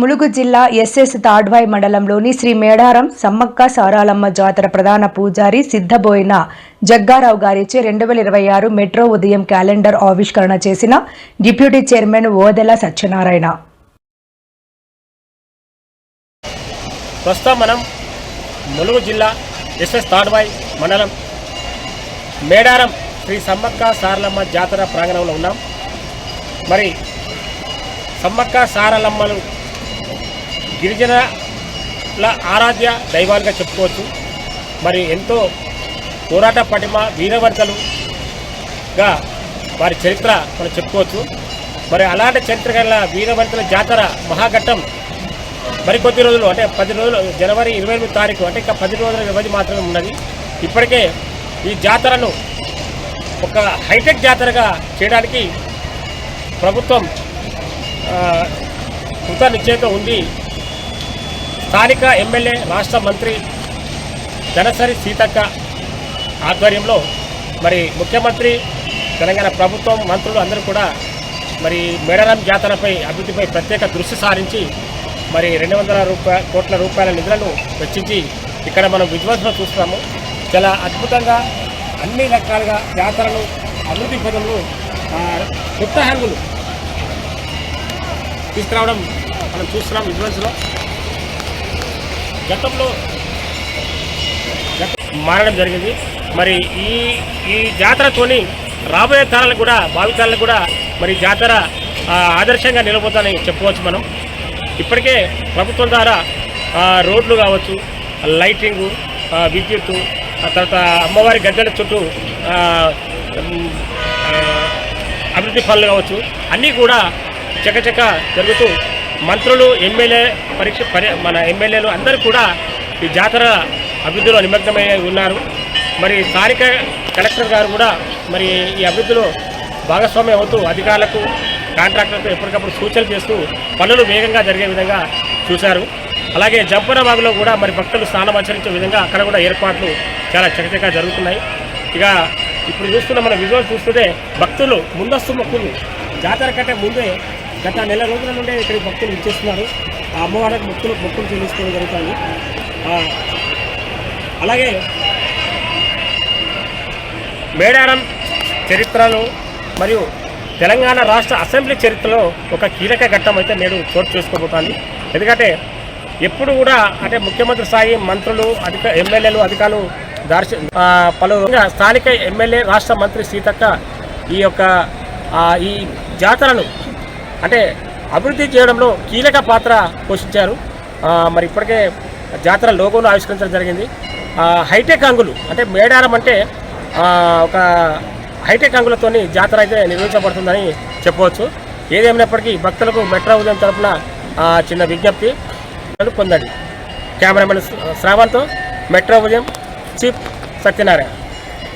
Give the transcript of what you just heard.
ములుగు జిల్లా ఎస్ఎస్ తాడ్వాయి మండలంలోని శ్రీ మేడారం సమ్మక్క సారాలమ్మ జాతర ప్రధాన పూజారి సిద్ధబోయిన జగ్గారావు గారిచే రెండు వేల ఇరవై ఆరు మెట్రో ఉదయం క్యాలెండర్ ఆవిష్కరణ చేసిన డిప్యూటీ చైర్మన్ ఓదెల సత్యనారాయణ. ప్రస్తుతం మనం ములుగు జిల్లా ఎస్ఎస్ తాడ్వాయి మండలం మేడారం శ్రీ సమ్మక్క సారలమ్మ జాతర ప్రాంగణంలో ఉన్నాం. మరి సమ్మక్క సారలమ్మలు గిరిజనుల ఆరాధ్య దైవాలుగా చెప్పుకోవచ్చు. మరి ఎంతో పోరాట పటిమ వీరవంతలుగా వారి చరిత్ర మనం చెప్పుకోవచ్చు. మరి అలాంటి చరిత్ర గల వీరవంతుల జాతర మహాఘట్టం మరికొద్ది రోజులు అంటే పది రోజులు జనవరి ఇరవై ఎనిమిది తారీఖు అంటే ఇంకా పది రోజుల వ్యవధి మాత్రమే ఉన్నది. ఇప్పటికే ఈ జాతరను ఒక హైటెక్ జాతరగా చేయడానికి ప్రభుత్వం ఆ, కృత ఉంది. స్థానిక ఎమ్మెల్యే రాష్ట్ర మంత్రి ధనసరి సీతక్క ఆధ్వర్యంలో మరి ముఖ్యమంత్రి తెలంగాణ ప్రభుత్వం మంత్రులు అందరూ కూడా మరి మేడారం జాతరపై అభివృద్ధిపై ప్రత్యేక దృష్టి సారించి మరి రెండు వందల రూపాయ కోట్ల రూపాయల నిధులను వెచ్చించి ఇక్కడ మనం విజువల్స్లో చూస్తున్నాము. చాలా అద్భుతంగా అన్ని రకాలుగా జాతరలు అభివృద్ధి పదంలో ఆ, కొత్త హంగులు తీసుకురావడం మనం చూస్తున్నాం విజువల్స్లో. గతంలో మారడం జరిగింది. మరి ఈ ఈ జాతరతోని రాబోయే తరాలకు కూడా భావితరాలకు కూడా మరి జాతర ఆదర్శంగా నిలబోతుందని చెప్పుకోవచ్చు మనం. ఇప్పటికే ప్రభుత్వం ద్వారా రోడ్లు కావచ్చు లైటింగు విద్యుత్ విద్యుత్తు తర్వాత అమ్మవారి గద్దెల చుట్టూ అభివృద్ధి పనులు కావచ్చు అన్నీ కూడా చకచక జరుగుతూ మంత్రులు ఎమ్మెల్యే పరీక్ష మన ఎమ్మెల్యేలు అందరూ కూడా ఈ జాతర అభివృద్ధిలో నిమగ్నమై ఉన్నారు. మరి స్థానిక కలెక్టర్ గారు కూడా మరి ఈ అభివృద్ధిలో భాగస్వామ్యం అవుతూ అధికారులకు కాంట్రాక్టర్లకు ఎప్పటికప్పుడు సూచనలు చేస్తూ పనులు వేగంగా జరిగే విధంగా చూశారు. అలాగే జంపన వాగులో కూడా మరి భక్తులు స్నానం ఆచరించే విధంగా అక్కడ కూడా ఏర్పాట్లు చాలా చకచకా జరుగుతున్నాయి. ఇక ఇప్పుడు చూస్తున్న మన విజువల్ చూస్తుంటే భక్తులు ముందస్తు మొక్కులు జాతర కంటే ముందే గత నెల రోజుల నుండే ఇక్కడికి భక్తులు ఇచ్చేస్తున్నారు ఆ అమ్మవారికి భక్తులు భక్తులు చెల్లించుకోవడం జరుగుతుంది. అలాగే మేడారం చరిత్రలో మరియు తెలంగాణ రాష్ట్ర అసెంబ్లీ చరిత్రలో ఒక కీలక ఘట్టం అయితే నేడు చోటు చేసుకోబోతోంది. ఎందుకంటే ఎప్పుడు కూడా అంటే ముఖ్యమంత్రి స్థాయి మంత్రులు అధిక ఎమ్మెల్యేలు అధికారులు దార్శ పలు స్థానిక ఎమ్మెల్యే రాష్ట్ర మంత్రి సీతక్క ఈ యొక్క ఈ జాతరను అంటే అభివృద్ధి చేయడంలో కీలక పాత్ర పోషించారు. మరి ఇప్పటికే జాతర లోగోను ఆవిష్కరించడం జరిగింది. హైటెక్ అంగులు అంటే మేడారం అంటే ఒక హైటెక్ అంగులతోని జాతర అయితే నిర్వహించబడుతుందని చెప్పవచ్చు. ఏదేమైనప్పటికీ భక్తులకు మెట్రో ఉదయం తరపున చిన్న విజ్ఞప్తి పొందండి. కెమెరామెన్ శ్రావణ్తో మెట్రో ఉదయం చీఫ్ సత్యనారాయణ.